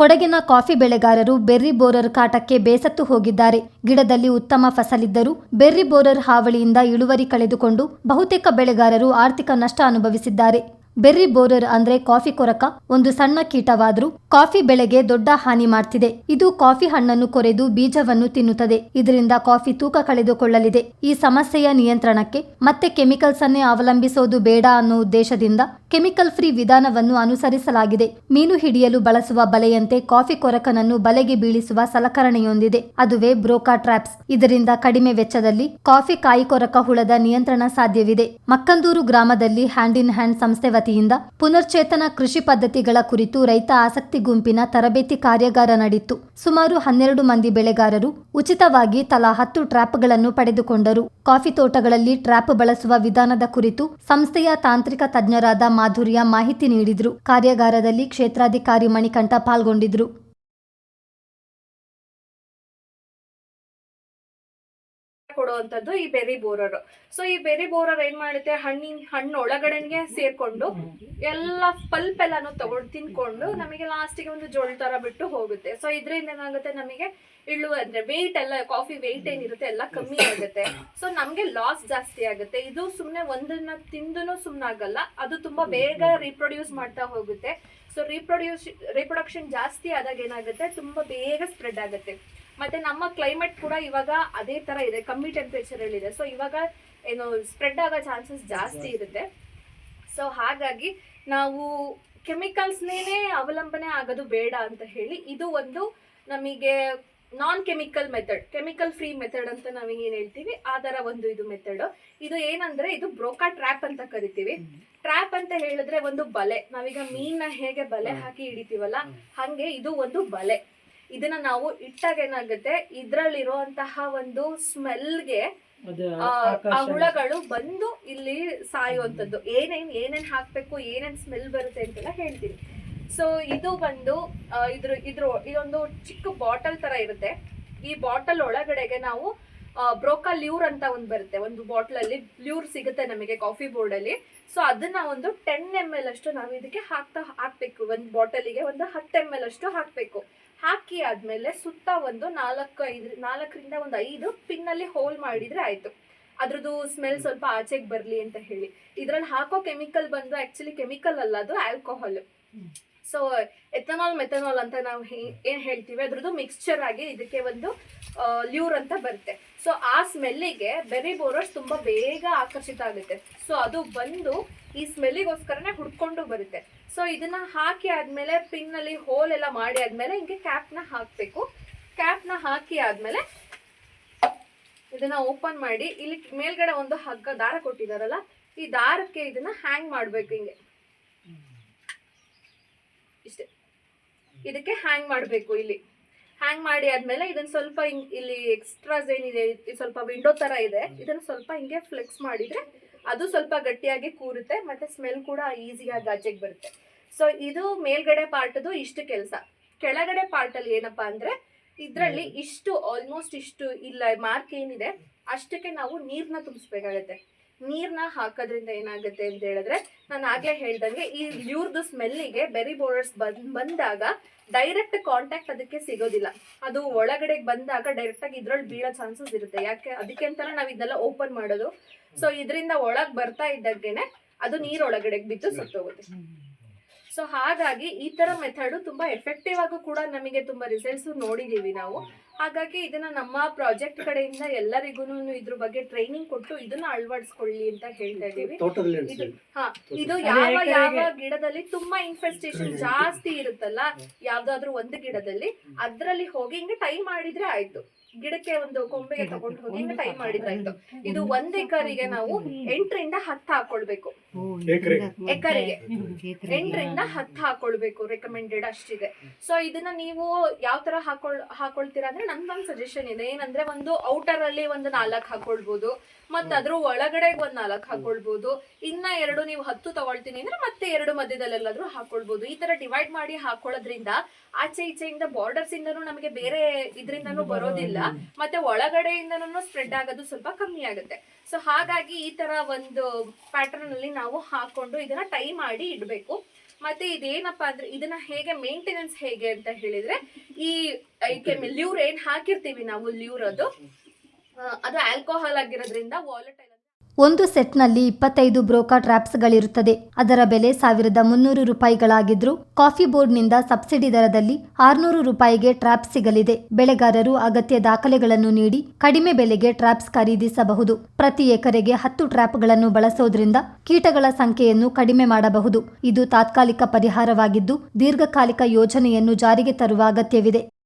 ಕೊಡಗಿನ ಕಾಫಿ ಬೆಳೆಗಾರರು berry borer ಕಾಟಕ್ಕೆ ಬೇಸತ್ತು ಹೋಗಿದ್ದಾರೆ. ಗಿಡದಲ್ಲಿ ಉತ್ತಮ ಫಸಲಿದ್ದರೂ ಬೆರ್ರಿ ಬೋರರ್ ಹಾವಳಿಯಿಂದ ಇಳುವರಿ ಕಳೆದುಕೊಂಡು ಬಹುತೇಕ ಬೆಳೆಗಾರರು ಆರ್ಥಿಕ ನಷ್ಟ ಅನುಭವಿಸಿದ್ದಾರೆ. ಬೆರ್ರಿ ಬೋರರ್ ಅಂದ್ರೆ ಕಾಫಿ ಕೊರಕ, ಒಂದು ಸಣ್ಣ ಕೀಟವಾದರೂ ಕಾಫಿ ಬೆಳೆಗೆ ದೊಡ್ಡ ಹಾನಿ ಮಾಡ್ತಿದೆ. ಇದು ಕಾಫಿ ಹಣ್ಣನ್ನು ಕೊರೆದು ಬೀಜವನ್ನು ತಿನ್ನುತ್ತದೆ. ಇದರಿಂದ ಕಾಫಿ ತೂಕ ಕಳೆದುಕೊಳ್ಳಲಿದೆ. ಈ ಸಮಸ್ಯೆಯ ನಿಯಂತ್ರಣಕ್ಕೆ ಮತ್ತೆ ಕೆಮಿಕಲ್ಸ್ ಅನ್ನೇ ಅವಲಂಬಿಸೋದು ಬೇಡ ಅನ್ನೋ ಉದ್ದೇಶದಿಂದ ಕೆಮಿಕಲ್ ಫ್ರೀ ವಿಧಾನವನ್ನು ಅನುಸರಿಸಲಾಗಿದೆ. ಮೀನು ಹಿಡಿಯಲು ಬಳಸುವ ಬಲೆಯಂತೆ ಕಾಫಿ ಕೊರಕನನ್ನು ಬಲೆಗೆ ಬೀಳಿಸುವ ಸಲಕರಣೆಯೊಂದಿದೆ. ಅದುವೇ ಬ್ರೋಕಾ ಟ್ರಾಪ್ಸ್. ಇದರಿಂದ ಕಡಿಮೆ ವೆಚ್ಚದಲ್ಲಿ ಕಾಫಿ ಕಾಯಿ ಕೊರಕ ಹುಳದ ನಿಯಂತ್ರಣ ಸಾಧ್ಯವಿದೆ. ಮಕ್ಕಂದೂರು ಗ್ರಾಮದಲ್ಲಿ ಹ್ಯಾಂಡ್ ಇನ್ ಹ್ಯಾಂಡ್ ಸಂಸ್ಥೆ ವತಿಯಿಂದ ಪುನರ್ಚೇತನ ಕೃಷಿ ಪದ್ಧತಿಗಳ ಕುರಿತು ರೈತ ಆಸಕ್ತಿ ಗುಂಪಿನ ತರಬೇತಿ ಕಾರ್ಯಾಗಾರ ನಡೆಯಿತು. ಸುಮಾರು ಹನ್ನೆರಡು ಮಂದಿ ಬೆಳೆಗಾರರು ಉಚಿತವಾಗಿ ತಲಾ ಹತ್ತು ಟ್ರ್ಯಾಪ್ಗಳನ್ನು ಪಡೆದುಕೊಂಡರು. ಕಾಫಿ ತೋಟಗಳಲ್ಲಿ ಟ್ರ್ಯಾಪ್ ಬಳಸುವ ವಿಧಾನದ ಕುರಿತು ಸಂಸ್ಥೆಯ ತಾಂತ್ರಿಕ ತಜ್ಞರಾದ ಮಾಧುರ್ಯ ಮಾಹಿತಿ ನೀಡಿದರು. ಕಾರ್ಯಾಗಾರದಲ್ಲಿ ಕ್ಷೇತ್ರಾಧಿಕಾರಿ ಮಣಿಕಂಠ ಪಾಲ್ಗೊಂಡಿದ್ರು. ಕೊಡುವಂತದ್ದು ಈ ಬೆರಿ ಬೋರರ್. ಸೊ ಈ ಬೆರಿ ಬೋರರ್ ಏನ್ ಮಾಡುತ್ತೆ? ಹಣ್ಣಿನ ಹಣ್ಣು ಒಳಗಡೆಗೆ ಸೇರ್ಕೊಂಡು ಎಲ್ಲ ಪಲ್ಪ್ ಎಲ್ಲಾನು ತಗೊಂಡು ತಿನ್ಕೊಂಡು ನಮಗೆ ಲಾಸ್ಟಿಗೆ ಒಂದು ಜೋಳ ತರ ಬಿಟ್ಟು ಹೋಗುತ್ತೆ. ಸೊ ಇದರಿಂದ ಏನಾಗುತ್ತೆ ನಮಗೆ ಇಳುವ ಅಂದ್ರೆ ವೆಯ್ಟ್ ಎಲ್ಲ ಕಾಫಿ ವೆಯ್ಟ್ ಏನಿರುತ್ತೆ ಎಲ್ಲ ಕಮ್ಮಿ ಆಗುತ್ತೆ. ಸೊ ನಮ್ಗೆ ಲಾಸ್ ಜಾಸ್ತಿ ಆಗುತ್ತೆ. ಇದು ಸುಮ್ನೆ ಒಂದನ್ನ ತಿಂದು ಸುಮ್ನೆ ಆಗಲ್ಲ. ಅದು ತುಂಬಾ ಬೇಗ ರೀಪ್ರೊಡ್ಯೂಸ್ ಮಾಡ್ತಾ ಹೋಗುತ್ತೆ. ಸೊ ರೀಪ್ರೊಡ್ಯೂಸ್ ರೀಪ್ರೊಡಕ್ಷನ್ ಜಾಸ್ತಿ ಆದಾಗ ಏನಾಗುತ್ತೆ? ತುಂಬಾ ಬೇಗ ಸ್ಪ್ರೆಡ್ ಆಗುತ್ತೆ. ಮತ್ತೆ ನಮ್ಮ ಕ್ಲೈಮೇಟ್ ಕೂಡ ಇವಾಗ ಅದೇ ತರ ಇದೆ. ಕಮ್ಮಿ ಟೆಂಪರೇಚರ್ ಅಲ್ಲಿ ಇದೆ. ಸೊ ಇವಾಗ ಏನು ಸ್ಪ್ರೆಡ್ ಆಗೋ ಚಾನ್ಸಸ್ ಜಾಸ್ತಿ ಇರುತ್ತೆ. ಸೊ ಹಾಗಾಗಿ ನಾವು ಕೆಮಿಕಲ್ಸ್ನೇ ಅವಲಂಬನೆ ಆಗೋದು ಬೇಡ ಅಂತ ಹೇಳಿ ಇದು ಒಂದು ನಮಗೆ non chemical method chemical free method ಅಂತ ನಾವು ಏನ್ ಹೇಳ್ತೀವಿ? ಆ ತರ ಒಂದು ಇದು ಮೆಥಡ್ ಇದು ಏನಂದ್ರೆ ಇದು ಬ್ರೋಕಾ ಟ್ರ್ಯಾಪ್ ಅಂತ ಕರಿತೀವಿ. ಟ್ರ್ಯಾಪ್ ಅಂತ ಹೇಳಿದ್ರೆ ಒಂದು ಬಲೆ. ನಾವೀಗ ಮೀನ್ ಹೇಗೆ ಬಲೆ ಹಾಕಿ ಹಿಡಿತೀವಲ್ಲ ಹಂಗೆ ಇದು ಒಂದು ಬಲೆ. ಇದನ್ನ ನಾವು ಇಟ್ಟಾಗ ಏನಾಗುತ್ತೆ ಇದ್ರಲ್ಲಿರುವಂತಹ ಒಂದು ಸ್ಮೆಲ್ಗೆ ಆ. ಹುಳಗಳು ಬಂದು ಇಲ್ಲಿ ಸಾಯುವಂಥದ್ದು. ಏನೇನ್ ಏನೇನ್ ಹಾಕ್ಬೇಕು ಏನೇನ್ ಸ್ಮೆಲ್ ಬರುತ್ತೆ ಅಂತೆಲ್ಲ ಹೇಳ್ತೀನಿ. ಸೊ ಇದು ಬಂದು ಇದ್ರ ಇದ್ರ ಇದೊಂದು ಚಿಕ್ಕ ಬಾಟಲ್ ತರ ಇರುತ್ತೆ. ಈ ಬಾಟಲ್ ಒಳಗಡೆಗೆ ನಾವು ಬ್ರೋಕಾ ಲ್ಯೂರ್ ಅಂತ ಒಂದು ಬರುತ್ತೆ. ಒಂದು ಬಾಟಲ್ ಅಲ್ಲಿ ಲ್ಯೂರ್ ಸಿಗುತ್ತೆ ನಮಗೆ ಕಾಫಿ ಬೋರ್ಡ್ ಅಲ್ಲಿ ಸೊ ಅದನ್ನ ಒಂದು ಟೆನ್ ಎಂ ಎಲ್ ಅಷ್ಟು ನಾವು ಇದಕ್ಕೆ ಹಾಕ್ತಾ ಹಾಕ್ಬೇಕು. ಒಂದು ಬಾಟಲಿಗೆ ಒಂದು ಹತ್ತು ಎಂ ಎಲ್ ಅಷ್ಟು ಹಾಕ್ಬೇಕು. ಹಾಕಿ ಆದ್ಮೇಲೆ ಸುತ್ತ ಒಂದು ನಾಲ್ಕು ಐದು, ನಾಲ್ಕರಿಂದ ಒಂದು ಐದು ಪಿನ್ನಲ್ಲಿ ಹೋಲ್ ಮಾಡಿದ್ರೆ ಆಯ್ತು. ಅದ್ರದ್ದು ಸ್ಮೆಲ್ ಸ್ವಲ್ಪ ಆಚೆಗೆ ಬರಲಿ ಅಂತ ಹೇಳಿ. ಇದ್ರಲ್ಲಿ ಹಾಕೋ ಕೆಮಿಕಲ್ ಬಂದು ಆಕ್ಚುಲಿ ಕೆಮಿಕಲ್ ಅಲ್ಲ, ಅದು ಆಲ್ಕೋಹಾಲ್ ಸೊ ಎಥನಾಲ್ ಮೆಥನಾಲ್ ಅಂತ ನಾವು ಏನು ಹೇಳ್ತೀವಿ? ಅದ್ರದ್ದು ಮಿಕ್ಸ್ಚರ್ ಆಗಿ ಇದಕ್ಕೆ ಒಂದು ಲ್ಯೂರ್ ಅಂತ ಬರುತ್ತೆ. ಸೊ ಆ ಸ್ಮೆಲ್ಲಿಗೆ ಬೆರಿ ಬೋರರ್ಸ್ ತುಂಬಾ ಬೇಗ ಆಕರ್ಷಿತ ಆಗುತ್ತೆ. ಸೊ ಅದು ಬಂದು ಈ ಸ್ಮೆಲ್ಲಿಗೋಸ್ಕರನೇ ಹುಡ್ಕೊಂಡು ಬರುತ್ತೆ. ಸೊ ಇದನ್ನ ಹಾಕಿ ಆದ್ಮೇಲೆ ಪಿನ್ ಅಲ್ಲಿ ಹೋಲ್ ಎಲ್ಲ ಮಾಡಿ ಆದ್ಮೇಲೆ ಹಿಂಗೆ ಹಾಕ್ಬೇಕು. ಕ್ಯಾಪ್ನ ಹಾಕಿ ಆದ್ಮೇಲೆ ಇದನ್ನ ಓಪನ್ ಮಾಡಿ, ಇಲ್ಲಿ ಮೇಲ್ಗಡೆ ಒಂದು ಹಗ್ಗ, ದಾರ ಕೊಟ್ಟಿದಾರಲ್ಲ, ಈ ದಾರಕ್ಕೆ ಇದನ್ನ ಹ್ಯಾಂಗ್ ಮಾಡ್ಬೇಕು ಹಿಂಗೆ. ಇಷ್ಟೇ. ಇದಕ್ಕೆ ಹ್ಯಾಂಗ್ ಮಾಡಬೇಕು ಇಲ್ಲಿ. ಹ್ಯಾಂಗ್ ಮಾಡಿ ಆದ್ಮೇಲೆ ಇದನ್ನ ಸ್ವಲ್ಪ ಹಿಂಗ್ ಇಲ್ಲಿ ಎಕ್ಸ್ಟ್ರಾಸ್ ಏನಿದೆ ಸ್ವಲ್ಪ ವಿಂಡೋ ತರ ಇದೆ ಇದನ್ನ ಸ್ವಲ್ಪ ಹಿಂಗೆ ಫ್ಲೆಕ್ಸ್ ಮಾಡಿದ್ರೆ ಅದು ಸ್ವಲ್ಪ ಗಟ್ಟಿಯಾಗಿ ಕೂರುತ್ತೆ ಮತ್ತೆ ಸ್ಮೆಲ್ ಕೂಡ ಈಸಿಯಾಗಿ ಆಚೆಗೆ ಬರುತ್ತೆ. ಸೊ ಇದು ಮೇಲ್ಗಡೆ ಪಾರ್ಟದು ಇಷ್ಟು ಕೆಲಸ. ಕೆಳಗಡೆ ಪಾರ್ಟ್ ಅಲ್ಲಿ ಏನಪ್ಪಾ ಅಂದ್ರೆ ಇದ್ರಲ್ಲಿ ಇಷ್ಟು ಆಲ್ಮೋಸ್ಟ್ ಇಷ್ಟು ಇಲ್ಲ ಮಾರ್ಕ್ ಏನಿದೆ ಅಷ್ಟಕ್ಕೆ ನಾವು ನೀರ್ನ ತುಂಬಿಸ್ಬೇಕಾಗತ್ತೆ. ನೀರ್ನ ಹಾಕೋದ್ರಿಂದ ಏನಾಗುತ್ತೆ ಅಂತ ಹೇಳಿದ್ರೆ, ನಾನು ಆಗ್ಲೇ ಹೇಳ್ದಂಗೆ ಈ ಯೂರ್ದು ಸ್ಮೆಲ್ಲಿಗೆ ಬೆರಿ ಬೋರ್ಡರ್ಸ್ ಬಂದ್, ಬಂದಾಗ ಡೈರೆಕ್ಟ್ ಕಾಂಟ್ಯಾಕ್ಟ್ ಅದಕ್ಕೆ ಸಿಗೋದಿಲ್ಲ. ಅದು ಒಳಗಡೆ ಬಂದಾಗ ಡೈರೆಕ್ಟ್ ಆಗಿ ಇದ್ರಲ್ಲಿ ಬೀಳೋ ಚಾನ್ಸಸ್ ಇರುತ್ತೆ. ಯಾಕೆ, ಅದಕ್ಕೆ ಅಂತಾನೆ ನಾವು ಇದನ್ನೆಲ್ಲ ಓಪನ್ ಮಾಡೋದು. ಸೊ ಇದರಿಂದ ಒಳಗ್ ಬರ್ತಾ ಇದ್ದಾಗೇನೆ ಅದು ನೀರ್ ಒಳಗಡೆ ಬಿದ್ದು ಸುತ್ತೋಗುತ್ತೆ. ಸೊ ಹಾಗಾಗಿ ಈ ತರ ಮೆಥಡ್ ತುಂಬಾ ಎಫೆಕ್ಟಿವ್ ಆಗು ಕೂಡ ನಮಗೆ ತುಂಬಾ ರಿಸಲ್ಟ್ಸ್ ನೋಡಿದೀವಿ ನಾವು. ಹಾಗಾಗಿ ಇದನ್ನ ನಮ್ಮ ಪ್ರಾಜೆಕ್ಟ್ ಕಡೆಯಿಂದ ಎಲ್ಲರಿಗೂ ಇದ್ರ ಬಗ್ಗೆ ಟ್ರೈನಿಂಗ್ ಕೊಟ್ಟು ಇದನ್ನ ಅಳವಡಿಸ್ಕೊಳ್ಳಿ ಅಂತ ಹೇಳ್ತಾ ಇದೀವಿ ಇದು ಹಾ ಇದು ಯಾವ ಯಾವ ಗಿಡದಲ್ಲಿ ತುಂಬಾ ಇನ್ಫೆಸ್ಟೇಷನ್ ಜಾಸ್ತಿ ಇರುತ್ತಲ್ಲ ಯಾವ್ದಾದ್ರು ಒಂದು ಗಿಡದಲ್ಲಿ ಅದ್ರಲ್ಲಿ ಹೋಗಿ ಹಿಂಗೆ ಟೈ ಮಾಡಿದ್ರೆ ಆಯ್ತು. ಗಿಡಕ್ಕೆ ಒಂದು ಕೊಂಬೆಗೆ ತಗೊಂಡು ಹೋಗಿ ಟೈ ಮಾಡಿದ್ರಾಯ್ತು ಇದು ಒಂದ್ ಎಕರಿಗೆ ನಾವು ಎಂಟರಿಂದ ಹತ್ತು ಹಾಕೊಳ್ಬೇಕು. ಎಕರೆಗೆ. ಎಕರೆಗೆ. ಎಂಟರಿಂದ ಹತ್ತು ಹಾಕೊಳ್ಬೇಕು ರೆಕಮೆಂಡೆಡ್ ಅಷ್ಟಿದೆ ಸೊ ಇದನ್ನ ನೀವು ಯಾವ ತರ ಹಾಕೊಳ್ ಹಾಕೊಳ್ತೀರಾ ಅಂದ್ರೆ ನನ್ದೊಂದು ಸಜೆಷನ್ ಇದೆ. ಏನಂದ್ರೆ ಒಂದು ಔಟರ್ ಅಲ್ಲಿ ಒಂದು ನಾಲ್ಕು ಹಾಕೊಳ್ಬಹುದು ಮತ್ತೆ ಅದ್ರ ಒಳಗಡೆ ಒಂದ್ ನಾಲ್ಕು ಹಾಕೊಳ್ಬಹುದು ಇನ್ನ ಎರಡು ನೀವು ಹತ್ತು ತಗೊಳ್ತೀನಿ ಅಂದ್ರೆ ಮತ್ತೆ ಎರಡು ಮಧ್ಯದಲ್ಲೆಲ್ಲಾದ್ರೂ ಹಾಕೊಳ್ಬಹುದು ಈ ತರ ಡಿವೈಡ್ ಮಾಡಿ ಹಾಕೊಳ್ಳೋದ್ರಿಂದ ಆಚೆ ಈಚೆಯಿಂದ ಬಾರ್ಡರ್ಸ್ ಇಂದನೂ ನಮಗೆ ಬೇರೆ ಇದರಿಂದನೂ ಬರೋದಿಲ್ಲ. ಮತ್ತೆ ಒಳಗಡೆಯಿಂದನೂ ಸ್ಪ್ರೆಡ್ ಆಗೋದು ಸ್ವಲ್ಪ ಕಮ್ಮಿ ಆಗುತ್ತೆ. ಸೊ ಹಾಗಾಗಿ ಈ ತರ ಒಂದು ಪ್ಯಾಟರ್ನ್ ಅಲ್ಲಿ ನಾವು ಹಾಕೊಂಡು ಇದನ್ನ ಟೈ ಮಾಡಿ ಇಡಬೇಕು. ಮತ್ತೆ ಇದೇನಪ್ಪ ಅಂದ್ರೆ ಇದನ್ನ ಹೇಗೆ ಮೇಂಟೆನೆನ್ಸ್ ಹೇಗೆ ಅಂತ ಹೇಳಿದ್ರೆ ಈ ಲ್ಯೂರ್ ಏನ್ ಹಾಕಿರ್ತೀವಿ ನಾವು ಲ್ಯೂರ್ ಅದು ಅದು ಆಲ್ಕೋಹಾಲ್ ಆಗಿರೋದ್ರಿಂದ ವಾಲಟೈಲ್ ಒಂದು ಸೆಟ್ನಲ್ಲಿ ಇಪ್ಪತ್ತೈದು ಬ್ರೋಕಾ ಟ್ರ್ಯಾಪ್ಸ್ಗಳಿರುತ್ತದೆ ಅದರ ಬೆಲೆ ಸಾವಿರದ ಮುನ್ನೂರು ರೂಪಾಯಿಗಳಾಗಿದ್ರೂ ಕಾಫಿ ಬೋರ್ಡ್ನಿಂದ ಸಬ್ಸಿಡಿ ದರದಲ್ಲಿ ಆರುನೂರು ರೂಪಾಯಿಗೆ ಟ್ರ್ಯಾಪ್ ಸಿಗಲಿದೆ. ಬೆಳೆಗಾರರು ಅಗತ್ಯ ದಾಖಲೆಗಳನ್ನು ನೀಡಿ ಕಡಿಮೆ ಬೆಲೆಗೆ ಟ್ರ್ಯಾಪ್ಸ್ ಖರೀದಿಸಬಹುದು. ಪ್ರತಿ ಎಕರೆಗೆ ಹತ್ತು ಟ್ರ್ಯಾಪ್ಗಳನ್ನು ಬಳಸೋದ್ರಿಂದ ಕೀಟಗಳ ಸಂಖ್ಯೆಯನ್ನು ಕಡಿಮೆ ಮಾಡಬಹುದು. ಇದು ತಾತ್ಕಾಲಿಕ ಪರಿಹಾರವಾಗಿದ್ದು, ದೀರ್ಘಕಾಲಿಕ ಯೋಜನೆಯನ್ನು ಜಾರಿಗೆ ತರುವ ಅಗತ್ಯವಿದೆ.